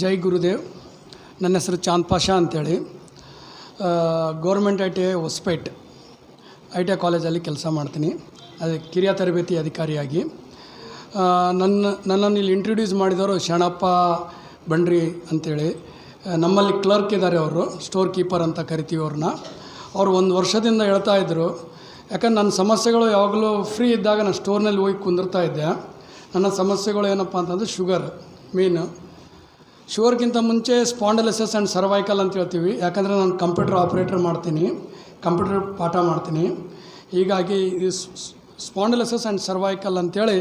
ಜೈ ಗುರುದೇವ್. ನನ್ನ ಹೆಸರು ಚಾಂದ್ ಪಾಷಾ ಅಂತೇಳಿ. Government I T I Hospet. I T I ಕಾಲೇಜಲ್ಲಿ ಕೆಲಸ ಮಾಡ್ತೀನಿ. ಅದೇ ಕಿರಿಯ ತರಬೇತಿ ಅಧಿಕಾರಿಯಾಗಿ. ನನ್ನ, ನನ್ನನ್ನು ಇಲ್ಲಿ ಇಂಟ್ರೊಡ್ಯೂಸ್ ಮಾಡಿದವರು ಶಣಪ್ಪ ಬಂಡ್ರಿ ಅಂತೇಳಿ. ನಮ್ಮಲ್ಲಿ ಕ್ಲರ್ಕ್ ಇದ್ದಾರೆ ಅವರು ಸ್ಟೋರ್ ಕೀಪರ್ ಅಂತ ಕರಿತೀವಿ ಅವ್ರನ್ನ. ಅವರು ಒಂದು ವರ್ಷದಿಂದ ಹೇಳ್ತಾ ಇದ್ದರು ಯಾಕಂದ್ರೆ ನನ್ನ ಸಮಸ್ಯೆಗಳು ಯಾವಾಗಲೂ ಫ್ರೀ ಇದ್ದಾಗ ನಾನು ಸ್ಟೋರ್ನಲ್ಲಿ ಹೋಗಿ ಕುಂದಿರ್ತಾ ಇದ್ದೆ. ನನ್ನ ಸಮಸ್ಯೆಗಳು ಏನಪ್ಪ ಅಂತಂದರೆ ಶುಗರ್ ಮೇನು ಶುಗರ್ಗಿಂತ ಮುಂಚೆ ಸ್ಪಾಂಡಲಿಸಸ್ ಆ್ಯಂಡ್ ಸರ್ವೈಕಲ್ ಅಂತ ಹೇಳ್ತೀವಿ. ಯಾಕಂದರೆ ನಾನು ಕಂಪ್ಯೂಟರ್ ಆಪ್ರೇಟರ್ ಮಾಡ್ತೀನಿ, ಕಂಪ್ಯೂಟರ್ ಪಾಠ ಮಾಡ್ತೀನಿ. ಹೀಗಾಗಿ ಇದು ಸ್ಪಾಂಡಲಿಸಸ್ ಆ್ಯಂಡ್ ಸರ್ವೈಕಲ್ ಅಂತೇಳಿ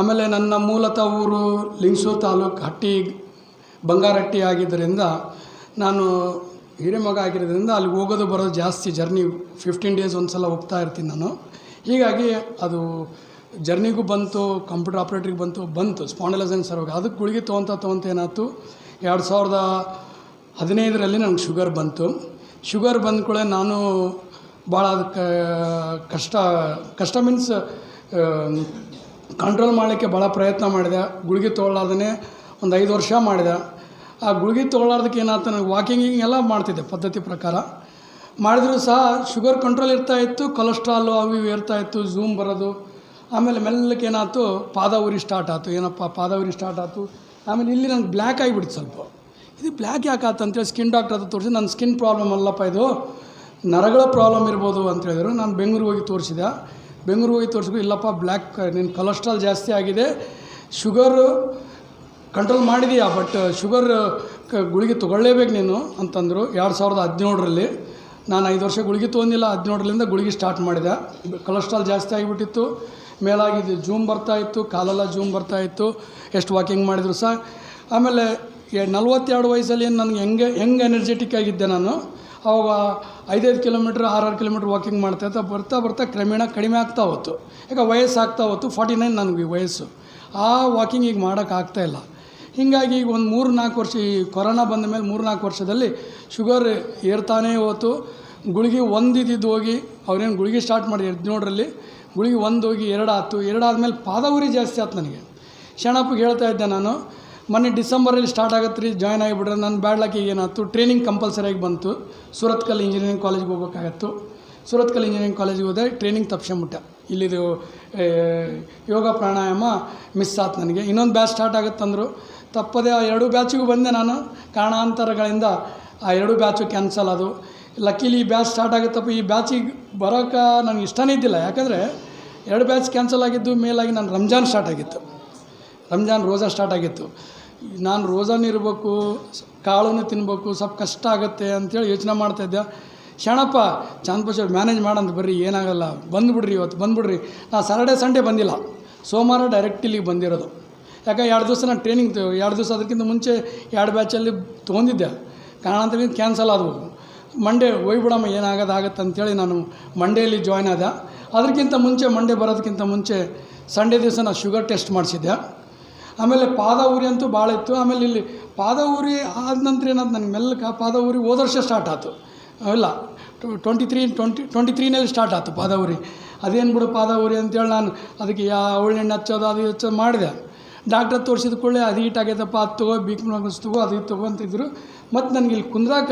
ಆಮೇಲೆ ನನ್ನ ಮೂಲತಃ ಊರು ಲಿಂಗಸೂರು ತಾಲೂಕು ಹಟ್ಟಿ ಬಂಗಾರಟ್ಟಿ ಆಗಿದ್ದರಿಂದ ನಾನು ಹಿರೇಮಗ ಆಗಿರೋದ್ರಿಂದ ಅಲ್ಲಿ ಹೋಗೋದು ಬರೋದು ಜಾಸ್ತಿ. ಜರ್ನಿ ಫಿಫ್ಟೀನ್ ಡೇಸ್ ಒಂದು ಸಲ ಹೋಗ್ತಾ ಇರ್ತೀನಿ ನಾನು. ಹೀಗಾಗಿ ಅದು ಜರ್ನಿಗೂ ಬಂತು, ಕಂಪ್ಯೂಟರ್ ಆಪ್ರೇಟ್ರಿಗೆ ಬಂತು ಬಂತು ಸ್ಪಾಂಡಲೈಸನ್ ಸರ್ವಾಗ. ಅದಕ್ಕೆ ಗುಳಿಗೆ ತೊಗೊತ ತೊಗೊಂತ ಏನಾಯ್ತು? ಎರಡು ಸಾವಿರದ ಹದಿನೈದರಲ್ಲಿ ನನಗೆ ಶುಗರ್ ಬಂತು. ಶುಗರ್ ಬಂದ ಕೂಡ ನಾನು ಭಾಳ ಅದಕ್ಕೆ ಕಷ್ಟ ಕಷ್ಟ ಮೀನ್ಸ್ ಕಂಟ್ರೋಲ್ ಮಾಡಲಿಕ್ಕೆ ಭಾಳ ಪ್ರಯತ್ನ ಮಾಡಿದೆ. ಗುಳಿಗೆ ತೊಗೊಳ್ಳಾರ್ದೇ ಒಂದು ಐದು ವರ್ಷ ಮಾಡಿದೆ. ಆ ಗುಳಿಗೆ ತೊಗೊಳ್ಳಾರ್ದಕ್ಕೆ ಏನಾಯ್ತು? ನನಗೆ ವಾಕಿಂಗ್ ಎಲ್ಲ ಮಾಡ್ತಿದ್ದೆ ಪದ್ಧತಿ ಪ್ರಕಾರ. ಮಾಡಿದರೂ ಸಹ, ಶುಗರ್ ಕಂಟ್ರೋಲ್ ಇರ್ತಾ ಇತ್ತು ಕೊಲೆಸ್ಟ್ರಾಲು ಅವು ಇವು ಇರ್ತಾ ಇತ್ತು ಝೂಮ್ ಬರೋದು ಆಮೇಲೆ ಮೆಲ್ಲಕ್ಕೆ ಏನಾಯ್ತು? ಪಾದ ಉರಿ ಸ್ಟಾರ್ಟ್ ಆಯ್ತು. ಏನಪ್ಪ? ಪಾದ ಉರಿ ಸ್ಟಾರ್ಟ್ ಆಯ್ತು. ಆಮೇಲೆ ಇಲ್ಲಿ ನನಗೆ ಬ್ಲ್ಯಾಕ್ ಆಗಿಬಿಡ್ತು ಸ್ವಲ್ಪ. ಇದು ಬ್ಲ್ಯಾಕ್ ಯಾಕೆ ಆಯ್ತು ಅಂತೇಳಿ ಸ್ಕಿನ್ ಡಾಕ್ಟರ್ ಅದು ತೋರಿಸಿ. ನನ್ನ ಸ್ಕಿನ್ ಪ್ರಾಬ್ಲಮ್ ಅಲ್ಲಪ್ಪ ಇದು. ನರಗಳ ಪ್ರಾಬ್ಲಮ್ ಇರ್ಬೋದು ಅಂತ ಹೇಳಿದರು. ನಾನು ಬೆಂಗ್ಳೂರಿಗೆ ಹೋಗಿ ತೋರಿಸಿದೆ. ಬೆಂಗ್ಳೂರಿಗೆ ಹೋಗಿ ತೋರಿಸ್ಬೇಕು ಇಲ್ಲಪ್ಪ ಬ್ಲ್ಯಾಕ್ ನಿನ್ನ ಕೊಲೆಸ್ಟ್ರಾಲ್ ಜಾಸ್ತಿ ಆಗಿದೆ. ಶುಗರು ಕಂಟ್ರೋಲ್ ಮಾಡಿದೀಯಾ? ಬಟ್ ಶುಗರ್ ಗುಳಿಗೆ ತೊಗೊಳ್ಳೇಬೇಕು ನೀನು ಅಂತಂದರು. ಎರಡು ಸಾವಿರದ ಹದಿನೇಳರಲ್ಲಿ. ನಾನು ಐದು ವರ್ಷ ಗುಳಿಗೆ ತೊಗೊಂಡಿಲ್ಲ ಹದಿನೇಳರಿಂದ ಗುಳಿಗೆ ಸ್ಟಾರ್ಟ್ ಮಾಡಿದೆ. ಕೊಲೆಸ್ಟ್ರಾಲ್ ಜಾಸ್ತಿ ಆಗಿಬಿಟ್ಟಿತ್ತು. ಮೇಲಾಗಿದ್ದು ಜೂಮ್ ಬರ್ತಾ ಇತ್ತು, ಕಾಲೆಲ್ಲ ಜೂಮ್ ಬರ್ತಾ ಇತ್ತು. ಎಷ್ಟು ವಾಕಿಂಗ್ ಮಾಡಿದ್ರು ಸಹ. ಆಮೇಲೆ ನಲ್ವತ್ತೆರಡು ವಯಸ್ಸಲ್ಲಿ ನನಗೆ ಹೆಂಗೆ ಹೆಂಗೆ ಎನರ್ಜೆಟಿಕ್ ಆಗಿದ್ದೆ ನಾನು, ಅವಾಗ ಐದೈದು ಕಿಲೋಮೀಟ್ರ್ ಆರಾರು ಕಿಲೋಮೀಟ್ರ್ ವಾಕಿಂಗ್ ಮಾಡ್ತಾ ಬರ್ತಾ ಬರ್ತಾ ಕ್ರಮೇಣ ಕಡಿಮೆ ಆಗ್ತಾ ಹೋಯ್ತು ಈಗ ವಯಸ್ಸು ಆಗ್ತಾ ಹೋಯ್ತು ಫಾರ್ಟಿ ನೈನ್ ನನಗೆ ವಯಸ್ಸು. ಆ ವಾಕಿಂಗ್ ಈಗ ಮಾಡೋಕ್ಕಾಗ್ತಾ ಇಲ್ಲ. ಹೀಗಾಗಿ ಈಗ ಒಂದು ಮೂರು ನಾಲ್ಕು ವರ್ಷ ಈ ಕೊರೋನಾ ಬಂದ ಮೇಲೆ ಮೂರು ನಾಲ್ಕು ವರ್ಷದಲ್ಲಿ ಶುಗರ್ ಏರ್ತಾನೇ ಹೋಯ್ತು ಗುಳಿಗೆ ಒಂದು ಹೋಗಿ ಅವ್ರೇನು ಗುಳಿಗೆ ಸ್ಟಾರ್ಟ್ ಮಾಡಿ ಹದಿನೇಳರಲ್ಲಿ ಗುಳಿಗೆ ಒಂದು ಹೋಗಿ ಎರಡು ಆಯ್ತು. ಎರಡು ಆದಮೇಲೆ ಪಾದ ಉರಿ ಜಾಸ್ತಿ ಆಯ್ತು ನನಗೆ. ಶರಣಪ್ಪಗೆ ಹೇಳ್ತಾ ಇದ್ದೆ ನಾನು, ಮೊನ್ನೆ ಡಿಸೆಂಬರಲ್ಲಿ ಸ್ಟಾರ್ಟ್ ಆಗತ್ತೆ ರೀ ಜಾಯ್ನ್ ಆಗಿಬಿಟ್ರೆ ನನ್ನ ಬ್ಯಾಡ್ಲಕ್ಕೆ ಏನಾಯ್ತು? ಟ್ರೈನಿಂಗ್ ಕಂಪಲ್ಸರಿಯಾಗಿ ಬಂತು. ಸೂರತ್ಕಲ್ ಇಂಜಿನಿಯರಿಂಗ್ ಕಾಲೇಜ್ಗೆ ಹೋಗ್ಬೇಕಾಗತ್ತು. ಸೂರತ್ಕಲ್ ಇಂಜಿನಿಯರಿಂಗ್ ಕಾಲೇಜಿಗೆ ಹೋದೆ ಟ್ರೈನಿಂಗ್ ತಪ್ಸ್ಕೊಂಬಿಟ್ಟೆ. ಇಲ್ಲಿದು ಯೋಗ ಪ್ರಾಣಾಯಾಮ ಮಿಸ್ ಆಯ್ತು ನನಗೆ. ಇನ್ನೊಂದು ಬ್ಯಾಚ್ ಸ್ಟಾರ್ಟ್ ಆಗುತ್ತಂದರು. ತಪ್ಪದೆ ಆ ಎರಡು ಬ್ಯಾಚಿಗೂ ಬಂದೆ ನಾನು. ಕಾರಣಾಂತರಗಳಿಂದ ಆ ಎರಡು ಬ್ಯಾಚು ಕ್ಯಾನ್ಸಲ್ ಅದು ಲಕ್ಕಿಲಿ ಈ ಬ್ಯಾಚ್ ಸ್ಟಾರ್ಟ್ ಆಗುತ್ತಪ್ಪ. ಈ ಬ್ಯಾಚಿಗೆ ಬರೋಕೆ ನನಗೆ ಇಷ್ಟನೇ ಇದ್ದಿಲ್ಲ. ಯಾಕಂದರೆ ಎರಡು ಬ್ಯಾಚ್ ಕ್ಯಾನ್ಸಲ್ ಆಗಿದ್ದು, ಮೇಲಾಗಿ ನಾನು ರಂಜಾನ್ ಸ್ಟಾರ್ಟ್ ಆಗಿತ್ತು. ರಂಜಾನ್ ರೋಜಾ ಸ್ಟಾರ್ಟ್ ಆಗಿತ್ತು. ನಾನು ರೋಜಾನು ಇರಬೇಕು ಕಾಳನ್ನು ತಿನ್ನಬೇಕು ಸ್ವಲ್ಪ ಕಷ್ಟ ಆಗುತ್ತೆ ಅಂತೇಳಿ ಯೋಚನೆ ಮಾಡ್ತಾಯಿದ್ದೆ ಶರಣಪ್ಪ ಚಾಂದ್ಪಶ್ ಮ್ಯಾನೇಜ್ ಮಾಡಂತ ಬರ್ರಿ, ಏನಾಗಲ್ಲ. ಬಂದುಬಿಡ್ರಿ ಇವತ್ತು, ಬಂದುಬಿಡ್ರಿ. ನಾನು ಸಾಟರ್ಡೆ ಸಂಡೇ ಬಂದಿಲ್ಲ. ಸೋಮವಾರ ಡೈರೆಕ್ಟ್ ಇಲ್ಲಿಗೆ ಬಂದಿರೋದು. ಯಾಕೆ ಎರಡು ದಿವಸ ನಾನು ಟ್ರೈನಿಂಗ್ ಎರಡು ದಿವಸ ಅದಕ್ಕಿಂತ ಮುಂಚೆ ಎರಡು ಬ್ಯಾಚಲ್ಲಿ ತೊಗೊಂಡಿದ್ದೆ. ಅಂತ ಕ್ಯಾನ್ಸಲ್ ಆದವು. ಮಂಡೇ ಏನಾಗೋದು ಆಗುತ್ತೆ ಅಂಥೇಳಿ ನಾನು ಮಂಡೇಲಿ ಜಾಯ್ನ್ ಆದ. ಅದಕ್ಕಿಂತ ಮುಂಚೆ ಮಂಡೇ ಬರೋದಕ್ಕಿಂತ ಮುಂಚೆ ಸಂಡೇ ದಿವಸ ನಾನು ಶುಗರ್ ಟೆಸ್ಟ್ ಮಾಡಿಸಿದ್ದೆ. ಆಮೇಲೆ ಪಾದ ಉರಿ ಅಂತೂ ಭಾಳ ಇತ್ತು. ಆಮೇಲೆ ಇಲ್ಲಿ ಪಾದ ಉರಿ ಆದ ನಂತರ ಏನಾದ್ರು ನನಗೆ ಮೆಲ್ಲಕ್ಕೆ ಪಾದ ಉರಿ ಹೋದ ವರ್ಷ ಸ್ಟಾರ್ಟ್ ಆಯಿತು ಇಲ್ಲ ಟ್ವೆಂಟಿ ತ್ರೀ ಟ್ವೆಂಟಿ ಟ್ವೆಂಟಿ ತ್ರೀನಲ್ಲಿ ಸ್ಟಾರ್ಟ್ ಆಯಿತು ಪಾದ ಉರಿ ಅದೇನು ಬಿಡು ಪಾದ ಉರಿ ಅಂತೇಳಿ ನಾನು ಅದಕ್ಕೆ ಯಾ ಅವಳೆಣ್ಣೆ ಹಚ್ಚೋದು ಅದು ಹಚ್ಚೋದು ಮಾಡಿದೆ. ಡಾಕ್ಟರ್ ತೋರಿಸಿದ ಕೂಡಲೇ ಅದು ಹೀಟ್ ಆಗೈತಪ್ಪ, ಅದು ತಗೋ ಬೀಕ್ ತಗೋ, ಅದು ತಗೋ ಅಂತಿದ್ರು. ಮತ್ತು ನನಗೆ ಇಲ್ಲಿ ಕುಂದ್ರಾಕ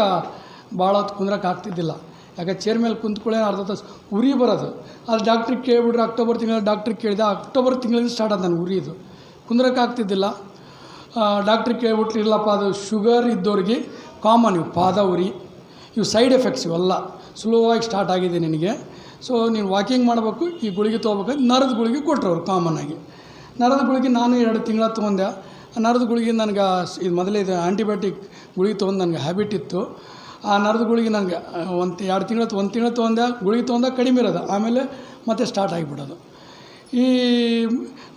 ಭಾಳ ಹೊತ್ತು ಕುಂದ್ರಕ್ಕೆ ಆಗ್ತಿದ್ದಿಲ್ಲ. ಯಾಕೆ ಚೇರ್ ಮೇಲೆ ಕುಂತ್ಕೊಳ್ಳೆ ಅರ್ಧ ತಾಸು ಉರಿ ಬರೋದು. ಅದು ಡಾಕ್ಟ್ರಿಗೆ ಕೇಳಿಬಿಟ್ರೆ ಅಕ್ಟೋಬರ್ ತಿಂಗಳ ಡಾಕ್ಟ್ರಿಗೆ ಕೇಳಿದೆ ಅಕ್ಟೋಬರ್ ತಿಂಗಳಿಂದ ಸ್ಟಾರ್ಟ್ ಆದ ನನಗೆ ಉರಿ ಇದು. ಕುಂದ್ರಕ್ಕೆ ಆಗ್ತಿದ್ದಿಲ್ಲ. ಡಾಕ್ಟ್ರಿಗೆ ಕೇಳಿಬಿಟ್ರೆ, ಇಲ್ಲಪ್ಪ, ಅದು ಶುಗರ್ ಇದ್ದವ್ರಿಗೆ ಕಾಮನ್ ಇವು, ಪಾದ ಉರಿ. ಇವು ಸೈಡ್ ಎಫೆಕ್ಟ್ಸ್ ಇವೆಲ್ಲ ಸ್ಲೋ ಸ್ಟಾರ್ಟ್ ಆಗಿದೆ ನಿನಗೆ. ಸೊ ನೀನು ವಾಕಿಂಗ್ ಮಾಡಬೇಕು, ಈ ಗುಳಿಗೆ ತೊಗೋಬೇಕು ನರದ ಗುಳಿಗೆ ಕೊಟ್ಟರು ಅವ್ರು ಕಾಮನ್ ಆಗಿ. ನರದ ಗುಳಿಗೆ ನಾನು ಎರಡು ತಿಂಗಳ ತೊಗೊಂಡೆ. ನರದ ಗುಳಿಗೆ ನನಗೆ ಇದು ಮೊದಲೇ ಇದು ಆ್ಯಂಟಿಬಯೋಟಿಕ್ ಗುಳಿಗೆ ತೊಗೊಂಡು ನನಗೆ ಹ್ಯಾಬಿಟ್ ಇತ್ತು. ಆ ನರದ ಗುಳಿಗೆ ನನಗೆ ಒಂದು ಎರಡು ತಿಂಗಳು ಒಂದು ತಿಂಗಳು ತೊಗೊಂಡೆ ಗುಳಿಗೆ ತೊಗೊಂಡಾಗ ಕಡಿಮೆ ಇರೋದು. ಆಮೇಲೆ ಮತ್ತೆ ಸ್ಟಾರ್ಟ್ ಆಗಿಬಿಡೋದು. ಈ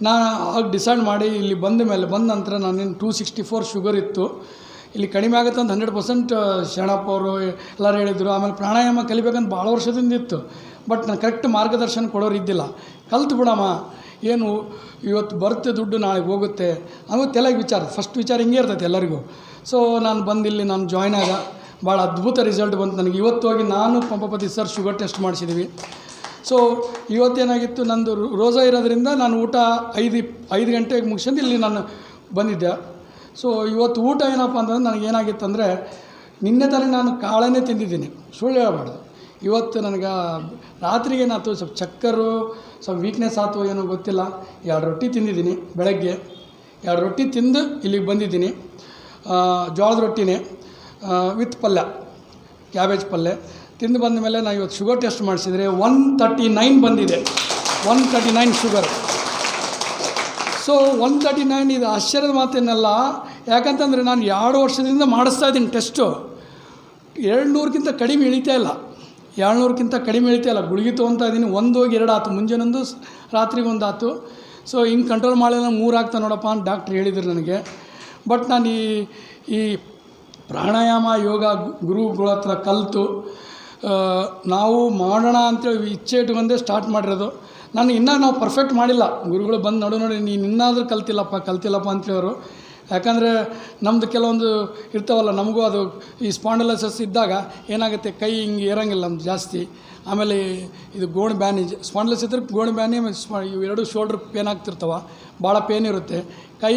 ನಾನು ಆಗ ಡಿಸೈಡ್ ಮಾಡಿ ಇಲ್ಲಿ ಬಂದ ಮೇಲೆ, ಬಂದ ನಂತರ ನಾನೇನು ಟೂ ಸಿಕ್ಸ್ಟಿ ಫೋರ್ ಶುಗರ್ ಇತ್ತು. ಇಲ್ಲಿ ಕಡಿಮೆ ಆಗುತ್ತೆ ಅಂತ ಹಂಡ್ರೆಡ್ ಪರ್ಸೆಂಟ್ ಶರಣಪ್ಪ ಅವರು ಎಲ್ಲರೂ ಹೇಳಿದರು. ಆಮೇಲೆ ಪ್ರಾಣಾಯಾಮ ಕಲಿಬೇಕಂತ ಭಾಳ ವರ್ಷದಿಂದ ಇತ್ತು. ಬಟ್ ನಾನು ಕರೆಕ್ಟ್ ಮಾರ್ಗದರ್ಶನ ಕೊಡೋರು ಇದ್ದಿಲ್ಲ. ಕಲ್ತು ಬಿಡಮ್ಮ, ಏನು ಇವತ್ತು ಬರುತ್ತೆ ದುಡ್ಡು ನಾಳೆ ಹೋಗುತ್ತೆ ಅನ್ನೋ ತಲೆಗೆ ವಿಚಾರ. ಫಸ್ಟ್ ವಿಚಾರ ಹಿಂಗೆ ಇರ್ತೈತೆ ಎಲ್ಲರಿಗೂ. ಸೊ ನಾನು ಬಂದಿಲ್ಲಿ ನಾನು ಜಾಯ್ನ್ ಆಗ ಭಾಳ ಅದ್ಭುತ ರಿಸಲ್ಟ್ ಬಂತು ನನಗೆ. ಇವತ್ತು ಹೋಗಿ ನಾನು ಪಂಪಪತಿ ಸರ್ ಶುಗರ್ ಟೆಸ್ಟ್ ಮಾಡಿಸಿದ್ದೀವಿ ಸೊ ಇವತ್ತೇನಾಗಿತ್ತು, ನಂದು ರೋಜಾ ಇರೋದ್ರಿಂದ ನಾನು ಊಟ ಐದು ಐದು ಗಂಟೆಗೆ ಮುಗಿಸ್ಕೊಂಡು ಇಲ್ಲಿ ನಾನು ಬಂದಿದ್ದೆ. ಸೊ ಇವತ್ತು ಊಟ ಏನಪ್ಪ ಅಂತಂದ್ರೆ ನನಗೇನಾಗಿತ್ತು ಅಂದರೆ ನಿನ್ನೆ ತಾನೇ ನಾನು ಕಾಳನ್ನೇ ತಿಂದಿದ್ದೀನಿ. ಸುಳ್ಳು ಹೇಳಬಾರ್ದು. ಇವತ್ತು ನನಗೆ ರಾತ್ರಿಗೆ ಏನಾಯ್ತು, ಸ್ವಲ್ಪ ಚಕ್ಕರು, ಸ್ವಲ್ಪ ವೀಕ್ನೆಸ್ ಆಯ್ತು ಏನೋ ಗೊತ್ತಿಲ್ಲ. ಎರಡು ರೊಟ್ಟಿ ತಿಂದಿದ್ದೀನಿ ಬೆಳಗ್ಗೆ. ಎರಡು ರೊಟ್ಟಿ ತಿಂದು ಇಲ್ಲಿಗೆ ಬಂದಿದ್ದೀನಿ. ಜೋಳದ ರೊಟ್ಟಿನೇ. ವಿತ್ ಪಲ್ಯ, ಕ್ಯಾಬೇಜ್ ಪಲ್ಯ. ತಿಂದು ಬಂದ ಮೇಲೆ ನಾನು ಇವತ್ತು ಶುಗರ್ ಟೆಸ್ಟ್ ಮಾಡಿಸಿದರೆ ಒನ್ ತರ್ಟಿ ನೈನ್ ಬಂದಿದೆ. One thirty nine sugar so one thirty nine ಇದು ಆಶ್ಚರ್ಯದ ಮಾತೇನಲ್ಲ, ಯಾಕಂತಂದರೆ ನಾನು ಎರಡು ವರ್ಷದಿಂದ ಮಾಡಿಸ್ತಾ ಇದ್ದೀನಿ ಟೆಸ್ಟು ಎರಡು ನೂರಕ್ಕಿಂತ ಕಡಿಮೆ ಇಳಿತಾ ಇಲ್ಲ. ಎರಡು ನೂರಕ್ಕಿಂತ ಕಡಿಮೆ ಇಳಿತಾ ಇಲ್ಲ. ಗುಳಿಗೆ ತೊಗೊತಾ ಇದ್ದೀನಿ. ಒಂದು ಹೋಗಿ ಎರಡು ಆಯ್ತು ಮುಂಜಾನೊಂದು ರಾತ್ರಿಗೆ ಒಂದು ಆಯ್ತು ಸೊ ಹಿಂಗೆ ಕಂಟ್ರೋಲ್ ಮಾಡಿದ್ರೆ ಮೂರು ಆಗ್ತಾ ನೋಡಪ್ಪ ಅಂತ ಡಾಕ್ಟ್ರ್ ಹೇಳಿದ್ರು ನನಗೆ. ಬಟ್ ನಾನು ಈ ಈ ಪ್ರಾಣಾಯಾಮ ಯೋಗ ಗುರುಗಳ ಹತ್ರ ಕಲಿತು ನಾವು ಮಾಡೋಣ ಅಂತೇಳಿ ಇಚ್ಛೆ ಇಟ್ಕೊಂಡೇ ಸ್ಟಾರ್ಟ್ ಮಾಡಿರೋದು. ನಾನು ಇನ್ನೂ ನಾವು ಪರ್ಫೆಕ್ಟ್ ಮಾಡಿಲ್ಲ. ಗುರುಗಳು ಬಂದು ನೋಡು ನೋಡಿ, ನೀನು ಇನ್ನಾದರೂ ಕಲ್ತಿಲ್ಲಪ್ಪ ಕಲ್ತಿಲ್ಲಪ್ಪ ಅಂತೇಳೋರು. ಯಾಕಂದರೆ ನಮ್ಮದು ಕೆಲವೊಂದು ಇರ್ತಾವಲ್ಲ, ನಮಗೂ ಅದು ಈ ಸ್ಪಾಂಡಲೈಸಸ್ ಇದ್ದಾಗ ಏನಾಗುತ್ತೆ, ಕೈ ಹಿಂಗೆ ಇರೋಂಗಿಲ್ಲ ನಮ್ದು ಜಾಸ್ತಿ. ಆಮೇಲೆ ಇದು ಗೋಣ್ ಬ್ಯಾನಿ, ಸ್ಪಾಂಡಲೈಸ್ ಇದ್ರೆ ಗೋಣ್ ಬ್ಯಾನಿ ಸ್ಪ, ಇವು ಎರಡು ಶೋಲ್ಡ್ರ್ ಪೇನ್ ಆಗ್ತಿರ್ತಾವ, ಭಾಳ ಪೇನ್ ಇರುತ್ತೆ. ಕೈ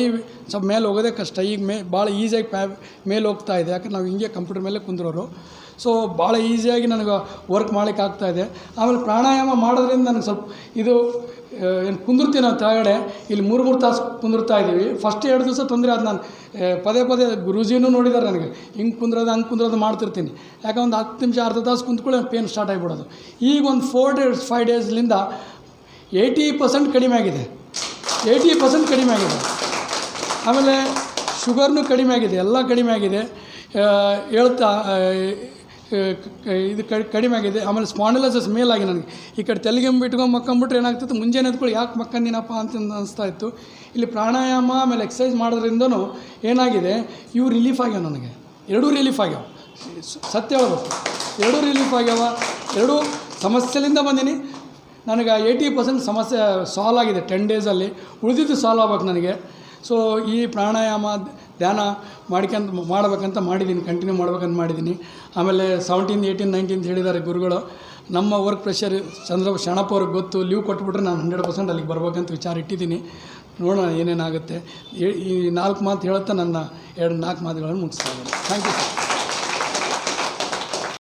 ಸ್ವಲ್ಪ ಮೇಲೆ ಹೋಗೋದೇ ಕಷ್ಟ, ಈಗ ಮೇ, ಭಾಳ ಈಸಿಯಾಗಿ ಪ್ಯಾ, ಮೇಲೆ ಹೋಗ್ತಾ ಇದೆ, ಯಾಕಂದ್ರೆ ನಾವು ಹಿಂಗೆ ಕಂಪ್ಯೂಟರ್ ಮೇಲೆ ಕುಂದ್ರೋರು. ಸೊ ಭಾಳ ಈಸಿಯಾಗಿ ನನಗೆ ವರ್ಕ್ ಮಾಡ್ಲಿಕ್ಕೆ ಇದೆ. ಆಮೇಲೆ ಪ್ರಾಣಾಯಾಮ ಮಾಡೋದ್ರಿಂದ ನನಗೆ ಸ್ವಲ್ಪ ಇದು ಏನು ಕುಂದಿರ್ತೀನಿ ನಾವು ಕೆಳಗಡೆ ಇಲ್ಲಿ ಮೂರು ಮೂರು ತಾಸು ಕುಂದಿರ್ತಾ ಇದ್ದೀವಿ ಫಸ್ಟ್ ಎರಡು ದಿವಸ ತೊಂದರೆ ಆದ ನಾನು ಪದೇ ಪದೇ ಗುರೂಜಿನೂ ನೋಡಿದ್ದಾರೆ ನನಗೆ. ಹಿಂಗೆ ಕುಂದ್ರೋದು, ಹಂಗೆ ಕುಂದ್ರೋದು ಮಾಡ್ತಿರ್ತೀನಿ. ಯಾಕೆ ಒಂದು ಹತ್ತು ನಿಮಿಷ, ಅರ್ಧ ತಾಸು ಕುಂತ್ಕೊಳ್ಳಿ ಪೇನ್ ಸ್ಟಾರ್ಟ್ ಆಗಿಬಿಡೋದು. ಈಗ ಒಂದು ಫೋರ್ ಡೇಸ್ ಫೈವ್ ಡೇಸ್ಲಿಂದ ಏಯ್ಟಿ ಪರ್ಸೆಂಟ್ ಕಡಿಮೆ ಆಗಿದೆ. ಏಯ್ಟಿ ಪರ್ಸೆಂಟ್ ಕಡಿಮೆ ಆಗಿದೆ. ಆಮೇಲೆ ಶುಗರ್ನು ಕಡಿಮೆ ಆಗಿದೆ. ಎಲ್ಲ ಕಡಿಮೆ ಆಗಿದೆ. ಹೇಳ್ತಾ ಇದು ಕಡಿ, ಕಡಿಮೆ ಆಗಿದೆ. ಆಮೇಲೆ ಸ್ಪಾಂಡಲೈಸಸ್ ಮೇಲಾಗಿ ನನಗೆ. ಈ ಕಡೆ ತೆಲಿಗೆಂಬು ಇಟ್ಕೊಂಡು ಮಕ್ಕಂಬಿಟ್ರೆ ಏನಾಗ್ತಿತ್ತು? ಮುಂಜಾನೆ ಎದ್ಕೊಳ್ಳಿ ಯಾಕೆ ಮಕ್ಕಂದಿನಪ್ಪ ಅಂತ ಅನಿಸ್ತಾ ಇತ್ತು ಇಲ್ಲಿ ಪ್ರಾಣಾಯಾಮ ಆಮೇಲೆ ಎಕ್ಸಸೈಸ್ ಮಾಡೋದ್ರಿಂದನೂ ಏನಾಗಿದೆ? ಇವು ರಿಲೀಫ್ ಆಗ್ಯಾವ ನನಗೆ. ಎರಡೂ ರಿಲೀಫ್ ಆಗ್ಯಾವ. ಸತ್ಯ ಹೇಳ್ಬೇಕು. ಎರಡೂ ರಿಲೀಫ್ ಆಗ್ಯಾವ. ಎರಡೂ ಸಮಸ್ಯೆಲಿಂದ ಬಂದೀನಿ. ನನಗೆ ಏಯ್ಟಿ ಪರ್ಸೆಂಟ್ ಸಮಸ್ಯೆ ಸಾಲ್ವ್ ಆಗಿದೆ ಟೆನ್ ಡೇಸಲ್ಲಿ ಉಳಿದಿದ್ದು ಸಾಲ್ವ್ ಆಗ್ಬೇಕು ನನಗೆ. ಸೊ ಈ ಪ್ರಾಣಾಯಾಮ ಧ್ಯಾನ ಮಾಡ್ಕೊಂತ ಮಾಡ್ಬೇಕಂತ ಮಾಡಿದ್ದೀನಿ ಕಂಟಿನ್ಯೂ ಮಾಡ್ಬೇಕಂತ ಮಾಡಿದ್ದೀನಿ ಆಮೇಲೆ ಸೆವೆಂಟೀನ್ ಏಯ್ಟೀನ್ ನೈನ್ಟೀನ್ ಹೇಳಿದ್ದಾರೆ ಗುರುಗಳು. ನಮ್ಮ ವರ್ಕ್ ಪ್ರೆಷರ್ ಚಂದ್ರ ಶಣಪ್ಪ ಅವ್ರಿಗೆ ಗೊತ್ತು ಲೀವ್ ಕೊಟ್ಬಿಟ್ರೆ ನಾನು ಹಂಡ್ರೆಡ್ ಪರ್ಸೆಂಟ್ ಅಲ್ಲಿಗೆ ಬರ್ಬೇಕಂತ ವಿಚಾರ ಇಟ್ಟಿದ್ದೀನಿ. ನೋಡೋಣ ಏನೇನಾಗುತ್ತೆ. ಈ- ಈ ನಾಲ್ಕು ಮಾತು ಹೇಳುತ್ತಾ ನನ್ನ ಎರಡು ನಾಲ್ಕು ಮಾತುಗಳನ್ನು ಮುಗಿಸ್ತಾ ಇದ್ದೀನಿ. Thank you sir